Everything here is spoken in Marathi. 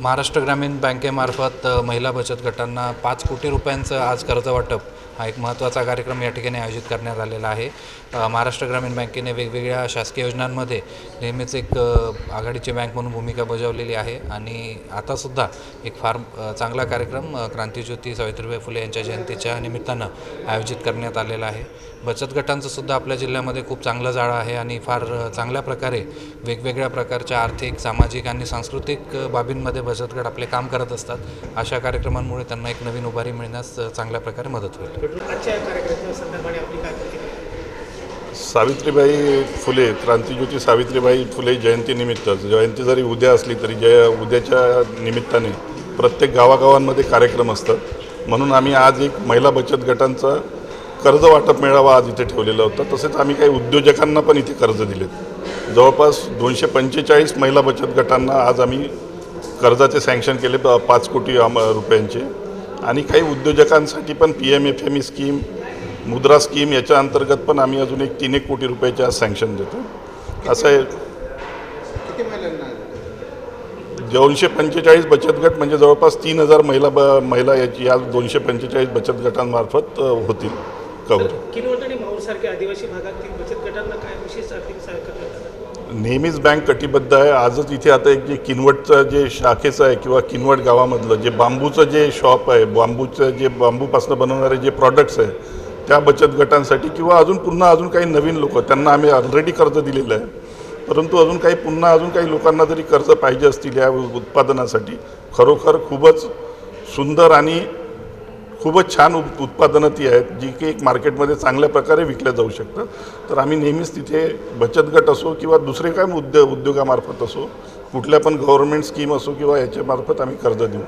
महाराष्ट्र ग्रामीण बँकेमार्फत महिला बचत गटांना पाच कोटी रुपयांचं आज कर्ज वाटप हा एक महत्त्वाचा कार्यक्रम या ठिकाणी आयोजित करण्यात आलेला आहे. महाराष्ट्र ग्रामीण बँकेने वेगवेगळ्या शासकीय योजनांमध्ये नेहमीच एक आघाडीची बँक म्हणून भूमिका बजावलेली आहे आणि आतासुद्धा एक फार चांगला कार्यक्रम क्रांतीज्योती सावित्रीबाई फुले यांच्या जयंतीच्या निमित्तानं आयोजित करण्यात आलेला आहे. बचत गटांचं सुद्धा आपल्या जिल्ह्यामध्ये खूप चांगलं जाळं आहे आणि फार चांगल्या प्रकारे वेगवेगळ्या प्रकारच्या आर्थिक सामाजिक आणि सांस्कृतिक बाबींमध्ये बचत गट आपले काम करत असतात. अशा कार्यक्रमांमुळे त्यांना एक नवीन उभारी मिळण्यास चांगल्या प्रकारे मदत होईल. सावित्रीबाई फुले क्रांतीज्योती सावित्रीबाई फुले जयंतीनिमित्त जयंती जरी उद्या असली तरी जय उद्याच्या निमित्ताने प्रत्येक गावागावांमध्ये कार्यक्रम असतात. म्हणून आम्ही आज एक महिला बचत गटांचा कर्ज वाटप मेळावा आज इथे ठेवलेला होता. तसेच आम्ही काही उद्योजकांना पण इथे कर्ज दिलेत. जवळपास दोनशे पंचेचाळीस महिला बचत गटांना आज आम्ही कर्जाचे सँक्शन केले पाच कोटी आम- रुपयांचे. आणि काही उद्योजकांसाठी पण P M F M E scheme Mudra scheme याच्या अंतर्गत पण आम्ही अजून एक तीन एक कोटी रुपयाचे आज सँक्शन देतो असं आहे. दोनशे पंचेचाळीस बचत गट म्हणजे जवळपास तीन हजार महिला ब महिला याची या दोनशे पंचेचाळीस बचत गटांमार्फत होतील. कवर किनवट आणि माऊरसारख्या आदिवासी भागातील बचत गटांना काय विशेष आर्थिक सहाय्य नेहमीच बँक कटिबद्ध आहे. आजच इथे आता एक जे किनवटचं जे शाखेचं आहे किंवा किनवट गावामधलं जे बांबूचं जे शॉप आहे बांबूचं जे बांबूपासून बनवणारे जे प्रॉडक्ट्स आहे त्या बचत गटांसाठी किंवा अजून पुन्हा अजून काही नवीन लोक त्यांना आम्ही ऑलरेडी कर्ज दिलेलं आहे. परंतु अजून काही पुन्हा अजून काही लोकांना जरी कर्ज पाहिजे असतील या उत्पादनासाठी खरोखर खूपच सुंदर आणि खूपच छान उप उत्पादनं ती आहेत जी की एक मार्केटमध्ये चांगल्या प्रकारे विकल्या जाऊ शकतात. तर आम्ही नेहमीच तिथे बचत गट असो किंवा दुसरे काय उद्योग उद्योगामार्फत असो कुठल्या पण गव्हर्नमेंट स्कीम असो किंवा याच्यामार्फत आम्ही कर्ज देऊ.